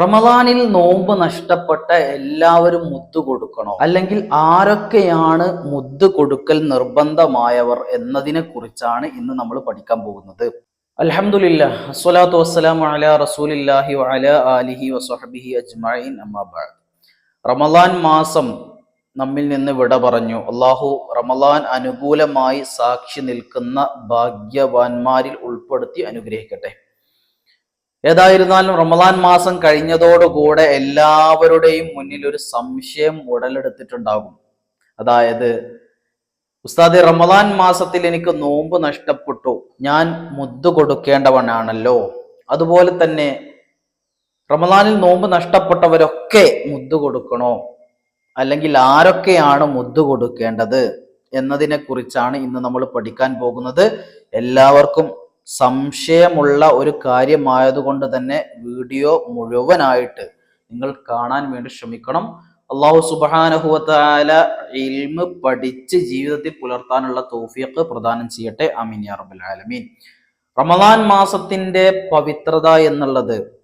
റമദാനിൽ നോമ്പ് നഷ്ടപ്പെട്ട എല്ലാവരും മുത്ത് കൊടുക്കണോ? അല്ലെങ്കിൽ ആരൊക്കെയാണ് മുത്ത് കൊടുക്കൽ നിർബന്ധമായവർ എന്നതിനെ കുറിച്ചാണ് ഇന്ന് നമ്മൾ പഠിക്കാൻ പോകുന്നത്. അൽഹംദുലില്ലാ അസ്സലാത്തു വസ്സലാമു അലാ റസൂലില്ലാഹി വസഹബിഹി റമദാൻ മാസം നമ്മിൽ നിന്ന് വിട പറഞ്ഞു. അള്ളാഹു റമദാൻ അനുകൂലമായി സാക്ഷി നിൽക്കുന്ന ഭാഗ്യവാന്മാരിൽ ഉൾപ്പെടുത്തി അനുഗ്രഹിക്കട്ടെ. ഏതായിരുന്നാലും റമദാൻ മാസം കഴിഞ്ഞതോടുകൂടെ എല്ലാവരുടെയും മുന്നിൽ ഒരു സംശയം ഉടലെടുത്തിട്ടുണ്ടാകും. അതായത് ഉസ്താദ് റമദാൻ മാസത്തിൽ എനിക്ക് നോമ്പ് നഷ്ടപ്പെട്ടു. ഞാൻ മുദ്ദു കൊടുക്കേണ്ടവനാണല്ലോ. അതുപോലെ തന്നെ റമദാനിൽ നോമ്പ് നഷ്ടപ്പെട്ടവരൊക്കെ മുദ്ദു കൊടുക്കണോ? അല്ലെങ്കിൽ ആരൊക്കെയാണ് മുദ്ദു കൊടുക്കേണ്ടത്? എന്നതിനെ കുറിച്ചാണ് ഇന്ന് നമ്മൾ പഠിക്കാൻ പോകുന്നത്. എല്ലാവർക്കും സംശയമുള്ള ഒരു കാര്യമായതുകൊണ്ട് തന്നെ വീഡിയോ മുഴുവനായിട്ട് നിങ്ങൾ കാണാൻ വേണ്ടി ശ്രമിക്കണം. അള്ളാഹു സുബാനഹുവല ഇൽമ് പഠിച്ച് ജീവിതത്തിൽ പുലർത്താനുള്ള തൗഫീഖ് പ്രദാനം ചെയ്യട്ടെ. അമീൻ യാ റബ്ബൽ ആലമീൻ. റമദാൻ മാസത്തിന്റെ പവിത്രത എന്നുള്ളത്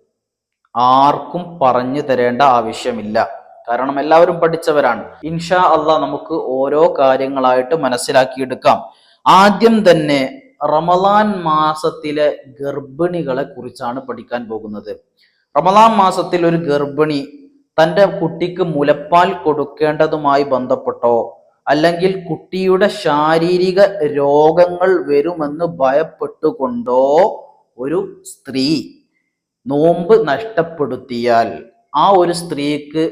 ആർക്കും പറഞ്ഞു തരേണ്ട ആവശ്യമില്ല. കാരണം എല്ലാവരും പഠിച്ചവരാണ്. ഇൻഷാ അള്ളാഹ് നമുക്ക് ഓരോ കാര്യങ്ങളായിട്ട് മനസ്സിലാക്കിയെടുക്കാം. ആദ്യം തന്നെ റമദാൻ മാസത്തിലെ ഗർഭിണികളെ കുറിച്ചാണ് പഠിക്കാൻ പോകുന്നത്. റമലാൻ മാസത്തിൽ ഒരു ഗർഭിണി തന്റെ കുട്ടിക്ക് മുലപ്പാൽ കൊടുക്കേണ്ടതുമായി ബന്ധപ്പെട്ടോ അല്ലെങ്കിൽ കുട്ടിയുടെ ശാരീരിക രോഗങ്ങൾ വരുമെന്ന് ഭയപ്പെട്ടുകൊണ്ടോ ഒരു സ്ത്രീ നോമ്പ് നഷ്ടപ്പെടുത്തിയാൽ ആ ഒരു സ്ത്രീക്ക്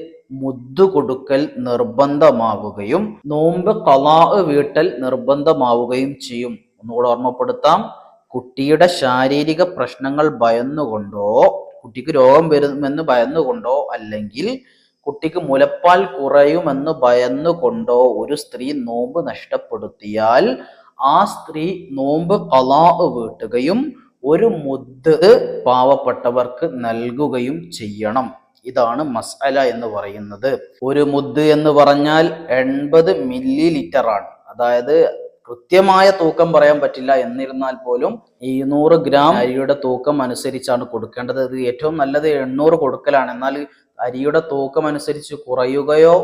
മുദ്ദു കൊടുക്കൽ നിർബന്ധമാവുകയും നോമ്പ് കലാ വീട്ടൽ നിർബന്ധമാവുകയും ചെയ്യും. ഒന്നുകൂടെ ഓർമ്മപ്പെടുത്താം. കുട്ടിയുടെ ശാരീരിക പ്രശ്നങ്ങൾ ഭയന്നുകൊണ്ടോ കുട്ടിക്ക് രോഗം വരുമെന്ന് ഭയന്നുകൊണ്ടോ അല്ലെങ്കിൽ കുട്ടിക്ക് മുലപ്പാൽ കുറയുമെന്ന് ഭയന്നുകൊണ്ടോ ഒരു സ്ത്രീ നോമ്പ് നഷ്ടപ്പെടുത്തിയാൽ ആ സ്ത്രീ നോമ്പ് കലാ വീട്ടുകയും ഒരു മുദ് പാവപ്പെട്ടവർക്ക് നൽകുകയും ചെയ്യണം. ഇതാണ് മസാല എന്ന് പറയുന്നത്. ഒരു മുദ് എന്ന് പറഞ്ഞാൽ എൺപത് മില്ലി ലിറ്റർ ആണ് അതായത് കൃത്യമായ തൂക്കം പറയാൻ പറ്റില്ല. എന്നിരുന്നാൽ പോലും ഈ നൂറ് ഗ്രാം അരിയുടെ തൂക്കം അനുസരിച്ചാണ് കൊടുക്കേണ്ടത്. ഇത് ഏറ്റവും നല്ലത് എണ്ണൂറ് കൊടുക്കലാണ്. എന്നാൽ അരിയുടെ തൂക്കം അനുസരിച്ച് കുറയുകയോ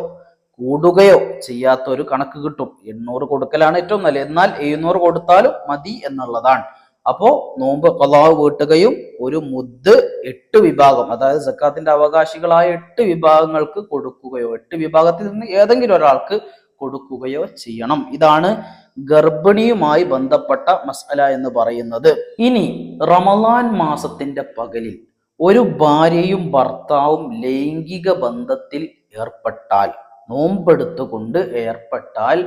കൂടുകയോ ചെയ്യാത്ത ഒരു കണക്ക് കിട്ടും. എണ്ണൂറ് കൊടുക്കലാണ് ഏറ്റവും നല്ലത്. എന്നാൽ എഴുന്നൂറ് കൊടുത്താലും മതി എന്നുള്ളതാണ്. അപ്പോ നോമ്പ് കൊലാവ് വീട്ടുകയും ഒരു മുദ് എട്ട് വിഭാഗം അതായത് സക്കാത്തിന്റെ അവകാശികളായ എട്ട് വിഭാഗങ്ങൾക്ക് കൊടുക്കുകയോ എട്ട് വിഭാഗത്തിൽ നിന്ന് ഏതെങ്കിലും ഒരാൾക്ക് കൊടുക്കുകയോ ചെയ്യണം. ഇതാണ് ഗർഭിണിയുമായി ബന്ധപ്പെട്ട മസല എന്ന് പറയുന്നത്. ഇനി റമലാൻ മാസത്തിന്റെ പകലിൽ ഒരു ഭാര്യയും ഭർത്താവും ലൈംഗിക ബന്ധത്തിൽ ഏർപ്പെട്ടാൽ നോമ്പെടുത്തുകൊണ്ട് ഏർപ്പെട്ടാൽ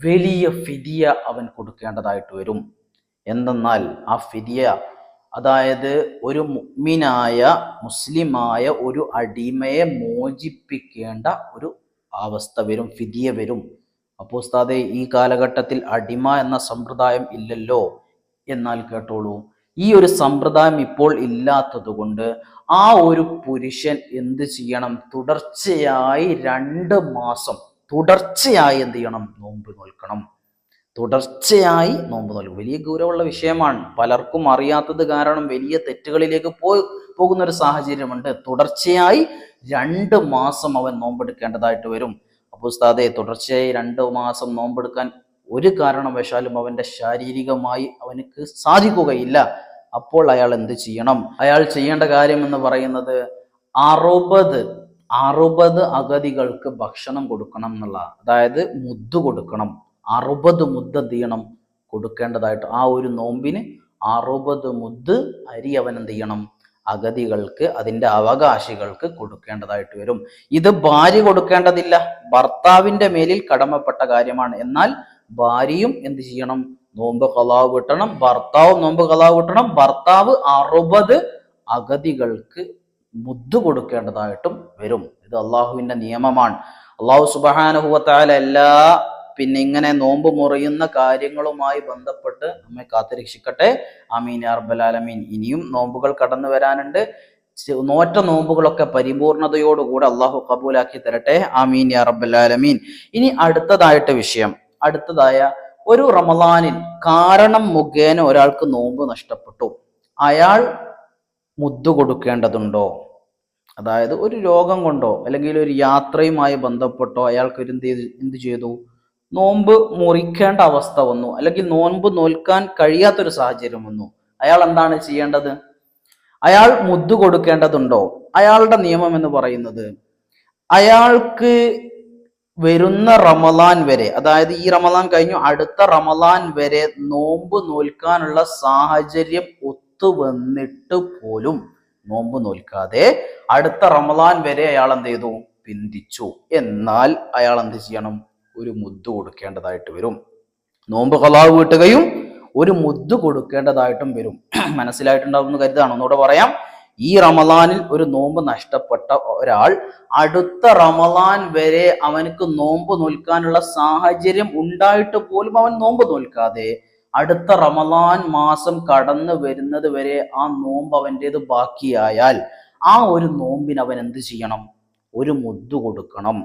വലിയ ഫിദിയ അവൻ കൊടുക്കേണ്ടതായിട്ട് വരും. എന്തെന്നാൽ ആ ഫിദിയ അതായത് ഒരു മുഗ്മിനായ മുസ്ലിമായ ഒരു അടിമയെ മോചിപ്പിക്കേണ്ട ഒരു അവസ്ഥ വരും ഫിദിയ വരും. അപ്പോൾ ഉസ്താദെ ഈ കാലഘട്ടത്തിൽ അടിമ എന്ന സമ്പ്രദായം ഇല്ലല്ലോ എന്നാൽ കേട്ടോളൂ. ഈ ഒരു സമ്പ്രദായം ഇപ്പോൾ ഇല്ലാത്തതുകൊണ്ട് ആ ഒരു പുരുഷൻ എന്ത് ചെയ്യണം? തുടർച്ചയായി രണ്ട് മാസം തുടർച്ചയായി എന്ത് ചെയ്യണം? നോമ്പ് നോൽക്കണം. തുടർച്ചയായി നോമ്പ് നോൽക്കും വലിയ ഗൗരവമുള്ള വിഷയമാണ്. പലർക്കും അറിയാത്തത് കാരണം വലിയ തെറ്റുകളിലേക്ക് പോയി പോകുന്ന ഒരു സാഹചര്യമുണ്ട്. തുടർച്ചയായി രണ്ട് മാസം അവൻ നോമ്പെടുക്കേണ്ടതായിട്ട് വരും. അപ്പോൾ ഉസ്താദെ തുടർച്ചയായി രണ്ട് മാസം നോമ്പെടുക്കാൻ ഒരു കാരണവശാലും അവന്റെ ശാരീരികമായി അവനക്ക് സാധിക്കുകയില്ല. അപ്പോൾ അയാൾ എന്ത് ചെയ്യണം? അയാൾ ചെയ്യേണ്ട കാര്യം എന്ന് പറയുന്നത് അറുപത് അറുപത് അഗതികൾക്ക് ഭക്ഷണം കൊടുക്കണം എന്നുള്ള അതായത് മുദ്ദ കൊടുക്കണം. അറുപത് മുദ്ദ തീയണം കൊടുക്കേണ്ടതായിട്ട് ആ ഒരു നോമ്പിന് അറുപത് മുദ്ദ് അരി അവൻ എന്ത് ചെയ്യണം? അഗതികൾക്ക് അതിന്റെ അവകാശികൾക്ക് കൊടുക്കേണ്ടതായിട്ട് വരും. ഇത് ഭാര്യ കൊടുക്കേണ്ടതില്ല. ഭർത്താവിന്റെ മേലിൽ കടമപ്പെട്ട കാര്യമാണ്. എന്നാൽ ഭാര്യയും എന്ത് ചെയ്യണം? നോമ്പ് കലാവ് കിട്ടണം ഭർത്താവും നോമ്പ് കലാവ് കിട്ടണം ഭർത്താവ് അറുപത് അഗതികൾക്ക് മുദ്ദ് കൊടുക്കേണ്ടതായിട്ടും വരും. ഇത് അള്ളാഹുവിന്റെ നിയമമാണ്. അള്ളാഹു സുബാനുഭവത്താൽ എല്ലാ പിന്നെ ഇങ്ങനെ നോമ്പ് മുറിയുന്ന കാര്യങ്ങളുമായി ബന്ധപ്പെട്ട് നമ്മെ കാത്തുരക്ഷിക്കട്ടെ. അമീൻ അർബലാലമീൻ ഇനിയും നോമ്പുകൾ കടന്നു വരാനുണ്ട്. നോറ്റ നോമ്പുകളൊക്കെ പരിപൂർണതയോടുകൂടെ അള്ളാഹു കബൂലാക്കി തരട്ടെ. ആമീൻ യാ ഇനി അടുത്തതായിട്ട് വിഷയം. അടുത്തതായ ഒരു റമദാനിൽ കാരണം മുഖേന ഒരാൾക്ക് നോമ്പ് നഷ്ടപ്പെട്ടു. അയാൾ മുദ്ദു കൊടുക്കേണ്ടതുണ്ടോ? അതായത് ഒരു രോഗം കൊണ്ടോ അല്ലെങ്കിൽ ഒരു യാത്രയുമായി ബന്ധപ്പെട്ടോ അയാൾക്ക് ഒരു എന്ത് എന്ത് ചെയ്തു? നോമ്പ് മുറിക്കേണ്ട അവസ്ഥ വന്നു. അല്ലെങ്കിൽ നോമ്പ് നോൽക്കാൻ കഴിയാത്തൊരു സാഹചര്യം വന്നു. അയാൾ എന്താണ് ചെയ്യേണ്ടത്? അയാൾ മുദ്ദു കൊടുക്കേണ്ടതുണ്ടോ? അയാളുടെ നിയമം എന്ന് പറയുന്നത് അയാൾക്ക് വരുന്ന റമലാൻ വരെ അതായത് ഈ റമലാൻ കഴിഞ്ഞു അടുത്ത റമലാൻ വരെ നോമ്പ് നോൽക്കാനുള്ള സാഹചര്യം ഒത്തു വന്നിട്ട് പോലും നോമ്പ് നോൽക്കാതെ അടുത്ത റമലാൻ വരെ അയാൾ എന്ത് ചെയ്തു? പിന്തിച്ചു. എന്നാൽ അയാൾ എന്ത് ചെയ്യണം? ഒരു മുദ്ദ് കൊടുക്കേണ്ടതായിട്ട് വരും. നോമ്പ് കലാവ് വീട്ടുകയും ഒരു മുദ്ദ് കൊടുക്കേണ്ടതായിട്ടും വരും. മനസ്സിലായിട്ടുണ്ടാവുമെന്ന് കരുതാണ് ഒന്നുകൂടെ പറയാം. ഈ റമദാനിൽ ഒരു നോമ്പ് നഷ്ടപ്പെട്ട ഒരാൾ അടുത്ത റമദാൻ വരെ അവനക്ക് നോമ്പ് നോൽക്കാനുള്ള സാഹചര്യം ഉണ്ടായിട്ട് പോലും അവൻ നോമ്പ് നോൽക്കാതെ അടുത്ത റമദാൻ മാസം കടന്നു വരുന്നത് വരെ ആ നോമ്പ് അവന്റേത് ബാക്കിയായാൽ ആ ഒരു നോമ്പിന് അവൻ എന്ത് ചെയ്യണം? ഒരു മുദ്ദു കൊടുക്കണം.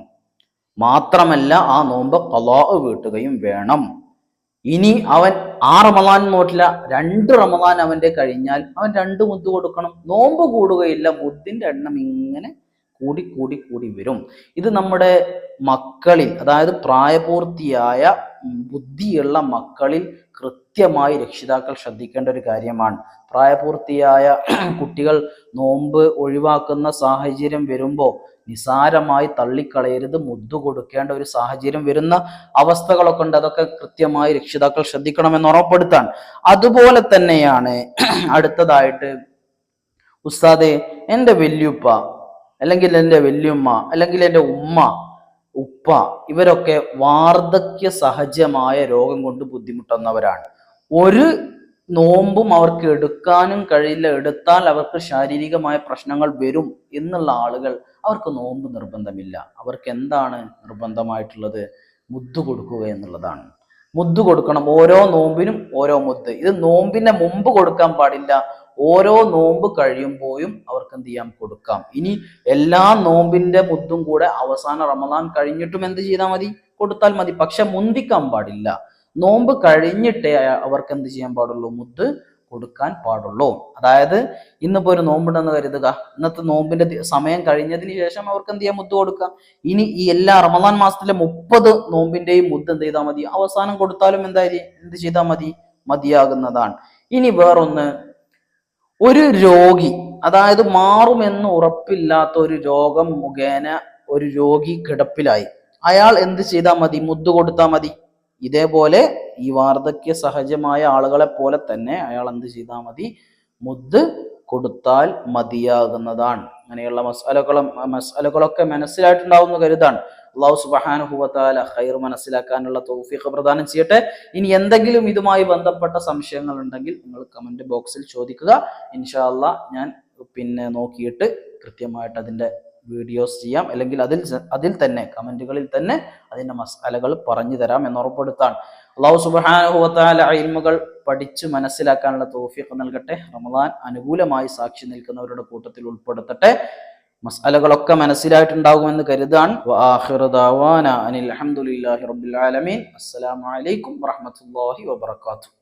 മാത്രമല്ല ആ നോമ്പ് കലാ വീട്ടുകയും വേണം. ഇനി അവൻ ആ റമദാൻ നോട്ടില്ല രണ്ട് റമദാൻ അവന്റെ കഴിഞ്ഞാൽ അവൻ രണ്ട് മുത്ത് കൊടുക്കണം. നോമ്പ് കൂടുകയില്ല മുദ്ദിന്റെ എണ്ണം ഇങ്ങനെ കൂടി കൂടി കൂടി വരും. ഇത് നമ്മുടെ മക്കളിൽ അതായത് പ്രായപൂർത്തിയായ ബുദ്ധിയുള്ള മക്കളിൽ കൃത്യമായി രക്ഷിതാക്കൾ ശ്രദ്ധിക്കേണ്ട ഒരു കാര്യമാണ്. പ്രായപൂർത്തിയായ കുട്ടികൾ നോമ്പ് ഒഴിവാക്കുന്ന സാഹചര്യം വരുമ്പോൾ നിസാരമായി തള്ളിക്കളയരുത് മുദ്ദു കൊടുക്കേണ്ട ഒരു സാഹചര്യം വരുന്ന അവസ്ഥകളൊക്കെ ഉണ്ട്. അതൊക്കെ കൃത്യമായി രക്ഷിതാക്കൾ ശ്രദ്ധിക്കണമെന്ന് ഉറപ്പെടുത്താൻ അതുപോലെ തന്നെയാണ് അടുത്തതായിട്ട് ഉസ്താദെ എന്റെ വല്യുപ്പ അല്ലെങ്കിൽ എന്റെ വല്യുമ്മ അല്ലെങ്കിൽ എന്റെ ഉമ്മ ഉപ്പ ഇവരൊക്കെ വാർദ്ധക്യ സഹജമായ രോഗം കൊണ്ട് ബുദ്ധിമുട്ടുന്നവരാണ്. ഒരു നോമ്പും അവർക്ക് എടുക്കാനും കഴിയില്ല. എടുത്താൽ അവർക്ക് ശാരീരികമായ പ്രശ്നങ്ങൾ വരും എന്നുള്ള ആളുകൾ അവർക്ക് നോമ്പ് നിർബന്ധമില്ല. അവർക്ക് എന്താണ് നിർബന്ധമായിട്ടുള്ളത്? മുദ്ദ് കൊടുക്കുക എന്നുള്ളതാണ്. മുദ്ദ് കൊടുക്കണം ഓരോ നോമ്പിനും ഓരോ മുദ്ദ്. ഇത് നോമ്പിന്റെ മുമ്പ് കൊടുക്കാൻ പാടില്ല. ഓരോ നോമ്പ് കഴിയുമ്പോഴും അവർക്ക് എന്ത് ചെയ്യാം? കൊടുക്കാം. ഇനി എല്ലാ നോമ്പിന്റെ മുദ്ദും കൂടെ അവസാന റമദാൻ കഴിഞ്ഞിട്ടും എന്ത് ചെയ്താൽ മതി? കൊടുത്താൽ മതി. പക്ഷെ മുന്തിക്കാൻ പാടില്ല. നോമ്പ് കഴിഞ്ഞിട്ടേ അവർക്ക് എന്ത് ചെയ്യാൻ പാടുള്ളൂ? മുദ്ദ് കൊടുക്കാൻ പാടുള്ളൂ. അതായത് ഇന്നിപ്പോ ഒരു നോമ്പുണ്ടെന്ന് കരുതുക. ഇന്നത്തെ നോമ്പിന്റെ സമയം കഴിഞ്ഞതിന് ശേഷം അവർക്ക് എന്ത് ചെയ്യാം? മുത്ത് കൊടുക്കാം ഇനി ഈ എല്ലാ റമദാൻ മാസത്തിലെ മുപ്പത് നോമ്പിന്റെയും മുത്ത് എന്ത് ചെയ്താൽ മതി? അവസാനം കൊടുത്താലും എന്തായാലും എന്ത് ചെയ്താൽ മതി? മതിയാകുന്നതാണ്. ഇനി വേറൊന്ന്. ഒരു രോഗി അതായത് മാറുമെന്ന് ഉറപ്പില്ലാത്ത ഒരു രോഗം മുഖേന ഒരു രോഗി കിടപ്പിലായി. അയാൾ എന്ത് ചെയ്താൽ മതി? മുത്ത് കൊടുത്താൽ മതി. ഇതേപോലെ ഈ വാർദ്ധക്യ സഹജമായ ആളുകളെ പോലെ തന്നെ അയാൾ എന്ത് ചെയ്താൽ മതി? മുദ് കൊടുത്താൽ മതിയാകുന്നതാണ്. അങ്ങനെയുള്ള മസാലകളും മസാലകളൊക്കെ മനസ്സിലായിട്ടുണ്ടാവുന്ന കരുതാണ്. അള്ളാഹു സുബഹാനുഭവത്താല ഹൈർ മനസ്സിലാക്കാനുള്ള തൗഫീഖ് പ്രദാനം ചെയ്യട്ടെ. ഇനി എന്തെങ്കിലും ഇതുമായി ബന്ധപ്പെട്ട സംശയങ്ങൾ ഉണ്ടെങ്കിൽ നിങ്ങൾ കമന്റ് ബോക്സിൽ ചോദിക്കുക. ഇൻഷാല്ല ഞാൻ പിന്നെ നോക്കിയിട്ട് കൃത്യമായിട്ട് അതിന്റെ വീഡിയോസ് ചെയ്യാം. അല്ലെങ്കിൽ അതിൽ അതിൽ തന്നെ കമന്റുകളിൽ തന്നെ അതിന്റെ മസാലകൾ പറഞ്ഞു തരാം എന്ന് ഉറപ്പെടുത്താണ് അള്ളാഹു സുബാനുഭവത്താല ഇൽമുകൾ പഠിച്ച് മനസ്സിലാക്കാനുള്ള തോഫിയൊക്കെ നൽകട്ടെ. റമദാൻ അനുകൂലമായി സാക്ഷി നിൽക്കുന്നവരുടെ കൂട്ടത്തിൽ ഉൾപ്പെടുത്തട്ടെ. മസാലകളൊക്കെ മനസ്സിലായിട്ടുണ്ടാകുമെന്ന് കരുതാൻ അനിൽ അലഹമുല്ലാഹി റബ്ബിൽ ആലമീൻ. അസ്സലാമു അലൈക്കും വറഹ്മത്തുള്ളാഹി വബറകാതുഹു.